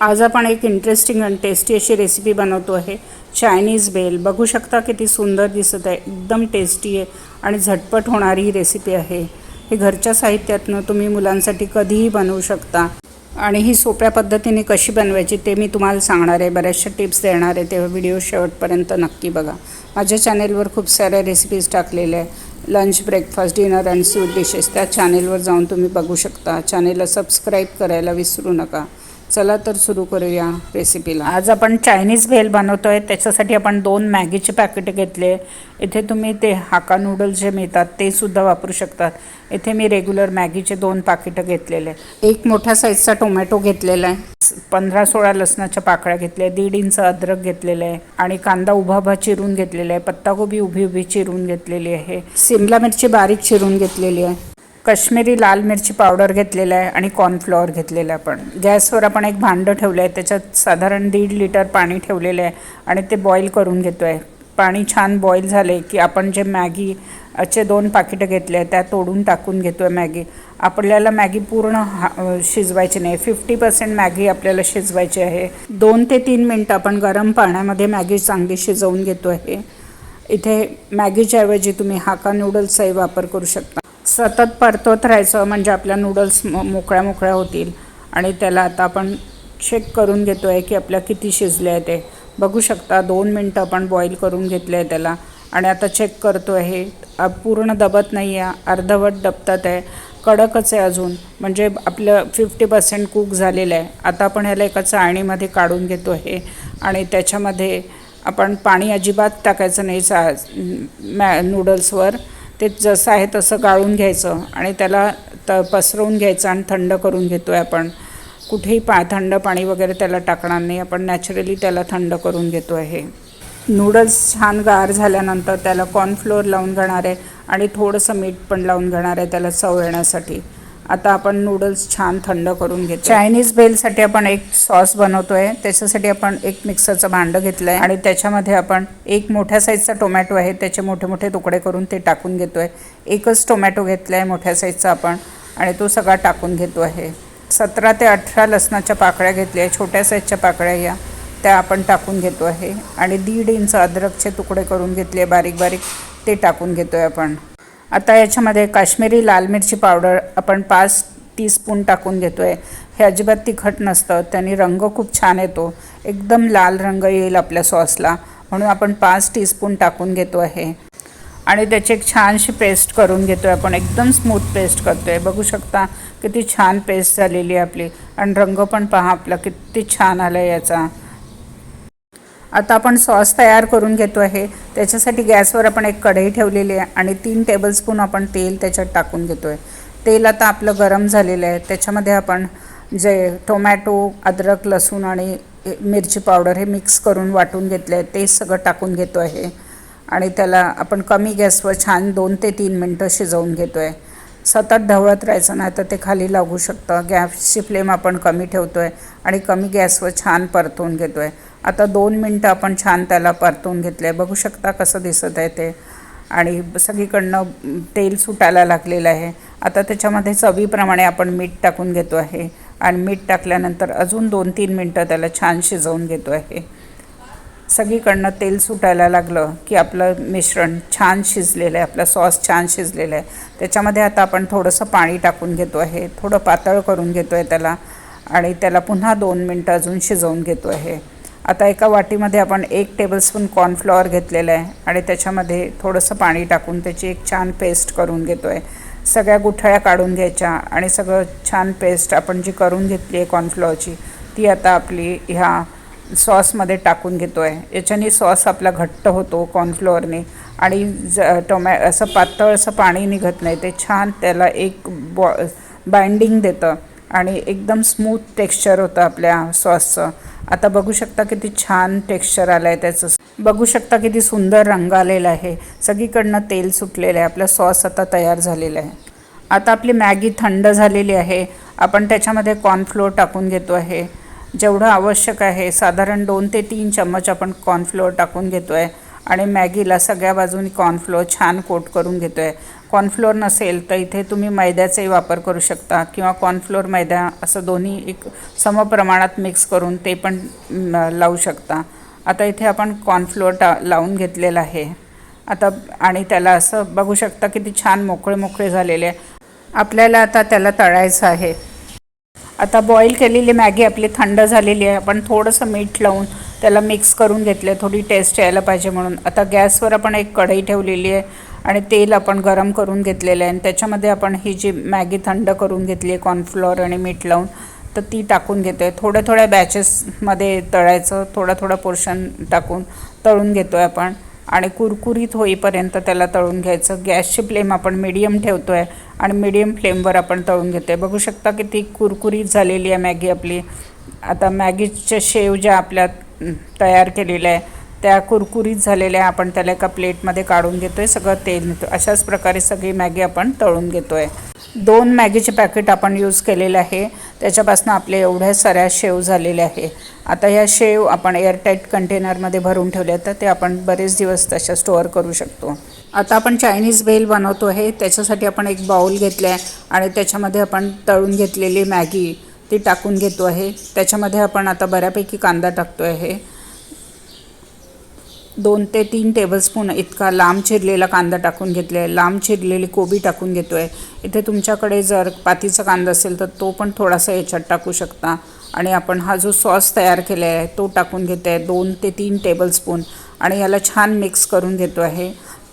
आज आपण एक इंटरेस्टिंग आणि टेस्टी अशी रेसिपी बनवतो आहे. चायनीज बेल बघू शकता किती सुंदर दिसत आहे. एकदम टेस्टी आहे आणि झटपट होणारी ही रेसिपी आहे. हे घरच्या साहित्यातनं तुम्ही मुलांसाठी कधीही बनवू शकता. आणि ही सोप्या पद्धतीने कशी बनवायची ते मी तुम्हाला सांगणार आहे. बऱ्याचशा टिप्स देणार आहे. तेव्हा व्हिडिओ शेवटपर्यंत नक्की बघा. माझ्या चॅनेलवर खूप साऱ्या रेसिपीज टाकलेल्या आहे lunch breakfast dinner and sweet dishes त्या चॅनेलवर जाऊन तुम्ही बघू शकता. चॅनेलला सबस्क्राईब करायला विसरू नका. चला तर सुरू करूया रेसिपीला आज आपण चायनीज भेल बनवतो आहे त्याच्यासाठी आपण दोन मॅगीचे पॅकेट घेतले. इथे तुम्ही ते हाका नूडल्स जे मिळतात ते सुद्धा वापरू शकतात. इथे मी रेग्युलर मॅगीचे दोन पाकिटं घेतलेले. एक मोठ्या साईजचा टोमॅटो घेतलेला आहे. पंधरा सोळा लसणाच्या पाकळ्या घेतल्या दीड इंच अद्रक घेतलेलं आहे आणि कांदा उभा उभा चिरून घेतलेला आहे. पत्ताकोबी उभी उभी चिरून घेतलेली आहे. सिमला मिरची बारीक चिरून घेतलेली आहे. कश्मीरी लाल मिरची पावडर घेतलेला आहे आणि कॉर्नफ्लॉवर घेतलेलं आहे आपण गॅसवर आपण एक भांडं ठेवलं आहे त्याच्यात साधारण दीड लिटर पाणी ठेवलेलं आहे आणि ते बॉईल करून घेतो आहे पाणी छान बॉईल झाले की आपण जे मॅगी चे दोन पाकिटं घेतले आहे त्या तोडून टाकून घेतो आहे मॅगी. आपल्याला मॅगी पूर्ण हा शिजवायची नाही. फिफ्टी पर्सेंट मॅगी आपल्याला शिजवायची आहे. दोन ते तीन मिनटं आपण गरम पाण्यामध्ये मॅगी चांगली शिजवून घेतो आहे इथे मॅगीच्या ऐवजी तुम्ही हाका नूडल्सचाही वापर करू शकता. सतत परतवत राहायचं म्हणजे आपल्या नूडल्स मोकळ्या मोकळ्या होतील. आणि त्याला आता आपण चेक करून घेतो आहे की आपल्या किती शिजले आहे ते. बघू शकता दोन मिनटं आपण बॉईल करून घेतले आहे त्याला. आणि आता चेक करतो आहे पूर्ण दबत नाही आहे अर्धवट दबतात आहे. कडकच आहे अजून. म्हणजे आपलं फिफ्टी पर्सेंट कुक झालेलं आहे. आता आपण ह्याला एका चाळणीमध्ये काढून घेतो आहे आणि त्याच्यामध्ये आपण पाणी अजिबात टाकायचं नाही चा मॅ नूडल्सवर ते जसं आहे तसं गाळून घ्यायचं आणि त्याला त पसरवून घ्यायचं आणि थंड करून घेतो आहे आपण. कुठेही पा थंड पाणी वगैरे त्याला टाकणार नाही. आपण नॅचरली त्याला थंड करून घेतो आहे नूडल्स छान गार झाल्यानंतर त्याला कॉर्नफ्लोअर लावून घेणार आहे आणि थोडंसं मीठ पण लावून घेणार आहे त्याला चव येण्यासाठी. आता आपण नूडल्स छान थंड करून घेतो चायनीज बेलसाठी आपण एक सॉस बनवतो आहे त्याच्यासाठी आपण एक मिक्सरचं भांडं घेतलं आहे आणि त्याच्यामध्ये आपण एक मोठ्या साईजचा टोमॅटो आहे. त्याचे मोठे मोठे तुकडे करून ते टाकून घेतो आहे एकच टोमॅटो घेतला आहे मोठ्या साईजचा आपण. आणि तो सगळा टाकून घेतो आहे. सतरा ते अठरा लसणाच्या पाकळ्या घेतल्या आहे छोट्या साईजच्या पाकळ्या या. त्या आपण टाकून घेतो आहे. आणि दीड इंच अद्रकचे तुकडे करून घेतले. बारीक बारीक ते टाकून घेतो आहे आपण. आता याच्यामध्ये काश्मीरी लाल मिरची पावडर आपण पाच टीस्पून टाकून घेतो आहे हे अजिबात तिखट नसतं त्याने रंग खूप छान येतो. एकदम लाल रंग येईल आपल्या सॉसला म्हणून आपण पाच टीस्पून टाकून घेतो आहे. आणि त्याची एक छानशी पेस्ट करून घेतो आहे आपण एकदम स्मूथ पेस्ट करतो आहे बघू शकता किती छान पेस्ट झालेली आहे आपली. आणि रंग पण पहा आपला किती छान आला आहे याचा. आता आपण सॉस तयार करून घेतो आहे. त्याच्यासाठी गॅसवर आपण एक कढई ठेवलेली आहे आणि तीन टेबलस्पून आपण तेल त्याच्यात टाकून घेतो आहे तेल आता आपलं गरम झालेलं आहे. त्याच्यामध्ये आपण जे टोमॅटो अद्रक लसूण आणि मिरची पावडर हे मिक्स करून वाटून घेतलं आहे. ते सगळं टाकून घेतो आहे. आणि त्याला आपण कमी गॅसवर छान दोन ते तीन मिनटं शिजवून घेतो आहे सतत ढवळत राहायचं नाही तर ते खाली लागू शकतं. गॅसची फ्लेम आपण कमी ठेवतो आहे आणि कमी गॅसवर छान परतवून घेतो आहे आता दोन मिनटं आपण छान त्याला परतून घेतलं आहे बघू शकता कसं दिसत आहे ते. आणि सगळीकडनं तेल सुटायला लागलेलं आहे. आता त्याच्यामध्ये चवीप्रमाणे आपण मीठ टाकून घेतो आहे. आणि मीठ टाकल्यानंतर अजून दोन तीन मिनटं त्याला छान शिजवून घेतो आहे. सगळीकडनं तेल सुटायला लागलं की आपलं मिश्रण छान शिजलेलं आहे. आपला सॉस छान शिजलेला आहे. त्याच्यामध्ये आता आपण थोडंसं पाणी टाकून घेतो आहे. थोडं पातळ करून घेतो आहे त्याला. आणि त्याला पुन्हा दोन मिनटं अजून शिजवून घेतो आहे. आता एका वाटीमध्ये आपण एक टेबलस्पून कॉर्नफ्लॉवर घेतलेलं आहे आणि त्याच्यामध्ये थोडंसं पाणी टाकून त्याची एक छान पेस्ट करून घेतो आहे सगळ्या गुठळ्या काढून घ्यायच्या आणि सगळं छान पेस्ट आपण जी करून घेतली आहे कॉर्नफ्लॉवरची ती आता आपली ह्या सॉसमध्ये टाकून घेतो आहे याच्याने सॉस आपला घट्ट होतो कॉर्नफ्लोअरने आणि ज टोमॅ असं पातळ असं पाणी निघत नाही. ते छान त्याला एक बॉ बाइंडिंग देतं आणि एकदम स्मूथ टेक्स्चर होतं आपल्या सॉसचं आता बघू शकता किती छान टेक्स्चर आलं आहे त्याचं. बघू शकता किती सुंदर रंग आलेला आहे. सगळीकडनं तेल सुटलेलं आहे. आपला सॉस आता तयार झालेला आहे. आता आपली मॅगी थंड झालेली आहे. आपण त्याच्यामध्ये कॉर्नफ्लोअर टाकून घेतो आहे. जेवढं आवश्यक आहे साधारण दोन ते तीन चम्मच आपण कॉर्नफ्लोअर टाकून घेतो आहे आणि मॅगीला सगळ्या बाजूनी कॉर्नफ्लोअर छान कोट करून घेतो आहे कॉर्नफ्लोअर नसेल तर इथे तुम्ही मैद्याचाही वापर करू शकता किंवा कॉर्नफ्लोअर मैदा असं दोन्ही एक समप्रमाणात मिक्स करून ते पण लावू शकता. आता इथे आपण कॉर्नफ्लोअर टा लावून घेतलेलं आहे. आता आणि त्याला असं बघू शकता किती छान मोकळे मोकळे झालेले आहे. आपल्याला आता त्याला तळायचं आहे. आता बॉईल केलेली मॅगी आपली थंड झालेली आहे. आपण थोडंसं मीठ लावून त्याला मिक्स करून घेतलं आहे थोडी टेस्ट यायला पाहिजे म्हणून. आता गॅसवर आपण एक कढई ठेवलेली आहे आणि तेल आपण गरम करून घेतलेलं आहे. आणि त्याच्यामध्ये आपण ही जी मॅगी थंड करून घेतली आहे कॉर्नफ्लॉवर आणि मीठ लावून तर ती टाकून घेतो आहे थोड्या थोड्या बॅचेसमध्ये तळायचं थोडा थोडा पोर्शन टाकून तळून घेतो आहे आपण. आणि कुरकुरीत होईपर्यंत त्याला तळून घ्यायचं. गॅसची फ्लेम आपण मिडियम ठेवतो आहे आणि मिडियम फ्लेमवर आपण तळून घेतो आहे बघू शकता की ती कुरकुरीत झालेली आहे मॅगी आपली. आता मॅगीच्या शेव ज्या आपल्या तयार केलेल्या आहे. त्या कुरकुरीत झालेल्या आहे आपण त्याला एका प्लेटमध्ये काढून घेतो आहे सगळं तेल नेतो अशाच प्रकारे सगळी मॅगी आपण तळून घेतो आहे दोन मॅगीचे पॅकेट आपण यूज केलेलं आहे. त्याच्यापासून आपले एवढ्या साऱ्या शेव झालेल्या आहे. आता ह्या शेव आपण एअरटाईट कंटेनरमध्ये भरून ठेवल्या तर ते आपण बरेच दिवस तशा स्टोअर करू शकतो. आता आपण चायनीज बेल बनवतो आहे. त्याच्यासाठी आपण एक बाउल घेतला आहे आणि त्याच्यामध्ये आपण तळून घेतलेली मॅगी ती टाकून घेतो आहे. त्याच्यामध्ये आपण आता बऱ्यापैकी कांदा टाकतो आहे. दोन ते तीन टेबलस्पून इतका लांब चिरलेला कांदा टाकून घेतला आहे लांब चिरलेली कोबी टाकून घेतो आहे इथे तुमच्याकडे जर पातीचा कांदा असेल तर तो पण थोडासा याच्यात टाकू शकता. आणि आपण हा जो सॉस तयार केला आहे तो टाकून घेतो आहे दोन ते तीन टेबलस्पून आणि याला छान मिक्स करून घेतो आहे.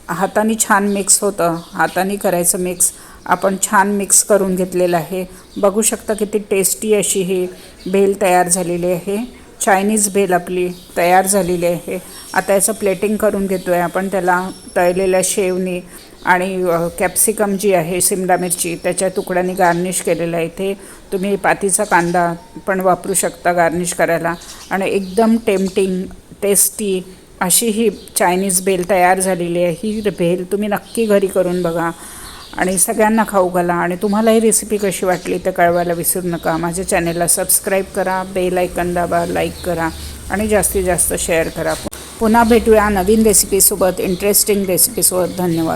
हाताने छान मिक्स होतं. हाताने करायचं मिक्स आपण छान मिक्स करून घेतलेलं आहे. बघू शकता किती टेस्टी अशी ही भेल तयार झालेली आहे. चायनीज भेल आपली तयार झालेली आहे. आता याचं प्लेटिंग करून घेतो आहे आपण त्याला तळलेल्या शेवनी आणि कॅप्सिकम जी आहे सिमला मिरची त्याच्या तुकड्यांनी गार्निश केलेलं आहे इथे. तुम्ही पातीचा कांदा पण वापरू शकता गार्निश करायला. आणि एकदम टेम्पटिंग टेस्टी अशी ही चायनीज भेल तयार झालेली आहे. ही भेल तुम्ही नक्की घरी करून बघा. आणि सगळ्यांना खाऊ घाला. आणि तुम्हाला ही रेसिपी कशी वाटली तर कळवायला विसरू नका. माझ्या चॅनेलला सबस्क्राईब करा बेल ऐकन दाबा लाईक करा आणि जास्तीत जास्त शेअर करा. पुन्हा भेटूया नवीन रेसिपीसोबत इंटरेस्टिंग रेसिपीसोबत धन्यवाद.